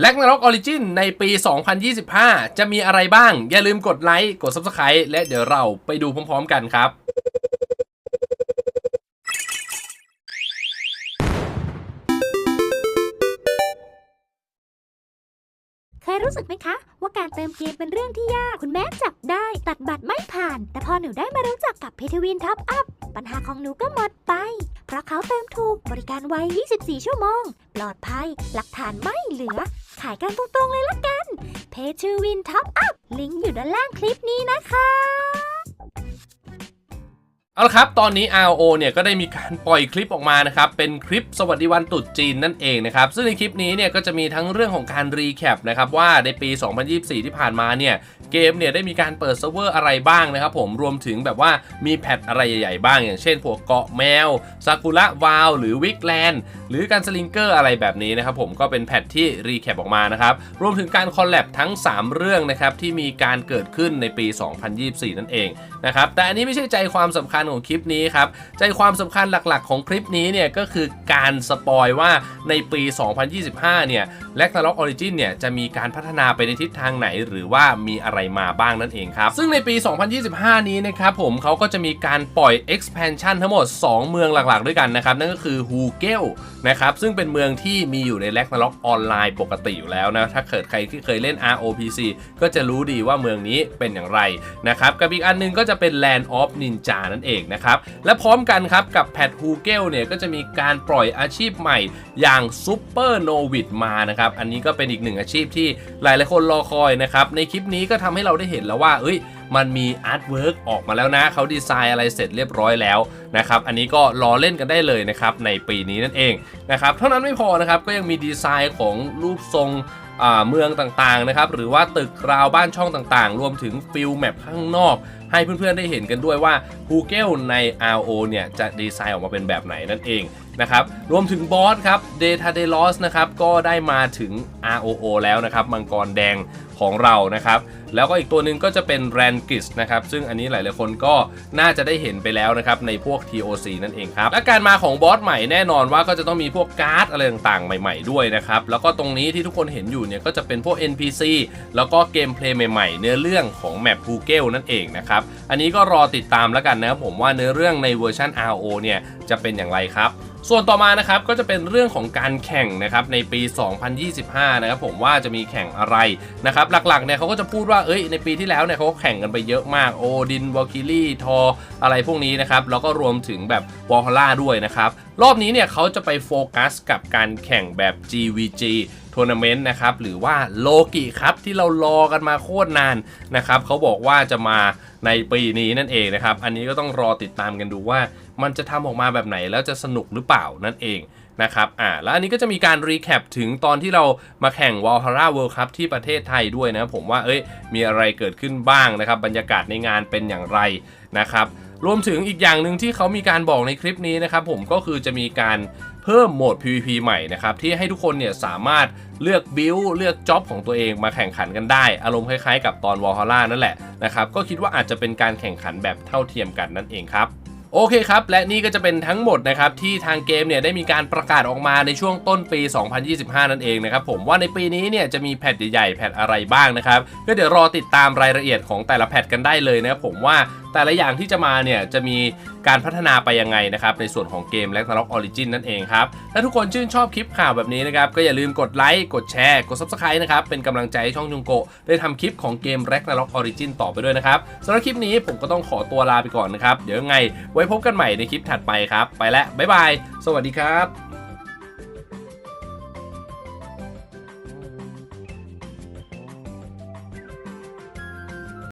แล็กนาร็อกออริจินในปี 2025 จะมีอะไรบ้าง อย่าลืมกดไลค์ กด Subscribe และเดี๋ยวเราไปดูพร้อมๆกันครับ เคยรู้สึกไหมคะ ว่าการเติมเกมเป็นเรื่องที่ยาก คุณแม่จับได้ตัดบัตรไม่ผ่าน แต่พอหนูได้มารู้จักกับเพทวินท็อปอัพปัญหาของหนูก็หมดไป เพราะเขาเติมถูกบริการไว 24 ชั่วโมง ปลอดภัย หลักฐานไม่เหลือ ขายกันตรงๆเลยละกัน เพชรวินท็อปอัพลิงก์อยู่ด้านล่างคลิปนี้นะคะ เอาละครับ ตอนนี้ RO เนี่ยก็ได้มีการปล่อยคลิปออกมานะครับ เป็นคลิปสวัสดิวันตรุษจีนนั่นเองนะครับ ซึ่งในคลิปนี้เนี่ยก็จะมีทั้งเรื่องของการรีแคปนะครับว่าในปี 2024 ที่ผ่านมาเนี่ยเกมเนี่ยได้มีการเปิดเซิร์ฟเวอร์อะไรบ้างนะครับผม รวมถึงแบบว่ามีแพทอะไรใหญ่ๆบ้าง อย่างเช่นพวกเกาะแมว ซากุระวาว หรือวิกแลนด์ หรือการสลิงเกอร์อะไรแบบนี้นะครับผม ก็เป็นแพทที่รีแคปออกมานะครับ รวมถึงการคอลแลบทั้ง 3 เรื่องนะครับที่มีการเกิดขึ้นในปี 2024 นั่นเองนะครับ แต่อันนี้ไม่ใช่ใจความสำคัญของคลิปนี้ครับใจความสำคัญหลักๆ ของคลิปนี้เนี่ยก็คือการสปอยว่าในปี 2025 เนี่ยแลกนาล็อกออริจินเนี่ยจะมีการพัฒนาไปในทิศทางไหน หรือว่ามีอะไรมาบ้างนั่นเองครับ ซึ่งในปี 2025 นี้นะครับผมเขาก็จะมีการปล่อย expansion ทั้งหมด 2 เมืองหลักๆ ด้วยกันนะครับ นั่นก็คือฮูเกลนะครับซึ่งเป็นเมืองที่มีอยู่ในแลกนาล็อกออนไลน์ปกติอยู่แล้วนะถ้าเกิดใครที่เคยเล่น ROPC ก็จะรู้ดีว่าเมืองนี้เป็นอย่างไรนะครับกับอีกอันหนึงก็จะเป็น Land of Ninja นั่นเองนะครับ และพร้อมกันครับกับแพทฮูเกลเนี่ยก็จะมีการปล่อยอาชีพใหม่อย่าง Super n o v i d มานะครับ อันนี้ก็เป็นอีกหนึ่งอาชีพที่หลายๆคนรอคอยนะครับ ในคลิปนี้ก็ทำให้เราได้เห็นแล้วว่า เอ้ย มันมีอาร์ตเวิร์กออกมาแล้วนะ เขาดีไซน์อะไรเสร็จเรียบร้อยแล้วนะครับ อันนี้ก็รอเล่นกันได้เลยนะครับในปีนี้นั่นเองนะครับ เท่านั้นไม่พอนะครับ ก็ยังมีดีไซน์ของรูปทรง เมืองต่างๆนะครับหรือว่าตึกราวบ้านช่องต่างๆ รวมถึงฟิลแมปข้างนอก ให้เพื่อนๆได้เห็นกันด้วยว่า Google ใน RO เนี่ย จะดีไซน์ออกมาเป็นแบบไหนนั่นเองนะครับรวมถึงบอสครับ Data d e l o s นะครับก็ได้มาถึง ROO แล้วนะครับมังกรแดงของเรานะครับ แล้วก็อีกตัวหนึ่งก็จะเป็นแรนกิสนะครับซึ่งอันนี้หลายๆคนก็น่าจะได้เห็นไปแล้วนะครับในพวก TOC นั่นเองครับและการมาของบอสใหม่แน่นอนว่าก็จะต้องมีพวกการ์ดอะไรต่างๆ ใหม่ ๆด้วยนะครับแล้วก็ตรงนี้ที่ทุกคนเห็นอยู่เนี่ยก็จะเป็นพวก NPC แล้วก็เกมเพลย์ใหม่ๆ เนื้อเรื่องของแมป Google นั่นเองนะครับอันนี้ก็รอติดตามแล้วกันนะครับผมว่าเนื้อเรื่องในเวอร์ชัน RO เนี่ยจะเป็นอย่างไรครับ ส่วนต่อมานะครับก็จะเป็นเรื่องของการแข่งนะครับในปี 2025 นะครับผมว่าจะมีแข่งอะไรนะครับหลักๆเนี่ยเขาก็จะพูดว่าเอ้ยในปีที่แล้วเนี่ยเขาก็แข่งกันไปเยอะมากโอดินวอลคิลี่ทออะไรพวกนี้นะครับแล้วก็รวมถึงแบบวอลฮล่าด้วยนะครับ รอบนี้เนี่ยเขาจะไปโฟกัสกับการแข่งแบบ GVG ทัวร์นาเมนต์นะครับหรือว่าโลกิครับที่เรารอกันมาโคตรนานนะครับเขาบอกว่าจะมาในปีนี้นั่นเองนะครับอันนี้ก็ต้องรอติดตามกันดูว่า มันจะทำออกมาแบบไหนแล้วจะสนุกหรือเปล่านั่นเองนะครับอ่าแล้วอันนี้ก็จะมีการรีแคปถึงตอนที่เรามาแข่ง w a l h a r a World Cup ที่ประเทศไทยด้วยนะผมว่าเอ้ยมีอะไรเกิดขึ้นบ้างนะครับบรรยากาศในงานเป็นอย่างไรนะครับ รวมถึงอีกอย่างหนึ่งที่เขามีการบอกในคลิปนี้นะครับผมก็คือจะมีการเพิ่มโหมด PVP ใหม่นะครับที่ให้ทุกคนเนี่ยสามารถเลือกบิลเลือกจ็อบของตัวเองมาแข่งขันกันได้ อารมณ์คล้ายๆ กับตอนวอลฮาร่านั่นแหละนะครับก็คิดว่าอาจจะเป็นการแข่งขันแบบเท่าเทียมกันนั่นเองครับ โอเคครับ และนี่ก็จะเป็นทั้งหมดนะครับที่ทางเกมเนี่ยได้มีการประกาศออกมาในช่วงต้นปี 2025 นั่นเองนะครับผมว่าในปีนี้เนี่ยจะมีแพทใหญ่ๆแพทอะไรบ้างนะครับก็เดี๋ยวรอติดตามรายละเอียดของแต่ละแพทกันได้เลยนะครับผมว่าแต่ละอย่างที่จะมาเนี่ยจะมีการพัฒนาไปยังไงนะครับในส่วนของเกม r a g n a r o k Origin นั่นเองครับถ้าทุกคนชื่นชอบคลิปข่าวแบบนี้นะครับก็อย่าลืมกดไลค์กดแชร์กด Subscribe นะครับเป็นกำลังใจให้ช่องจุงโกได้ทำคลิปของเกม r a g n a r o k Origin ต่อไปด้วยนะครับสำหรับคลิปนี้ผมก็ต้องขอตัวลาไปก่อนนะครับเดี๋ยวไงไว้พบกันใหม่ในคลิปถัดไปครับ ไปแล้วบ๊ายบาย สวัสดีครับ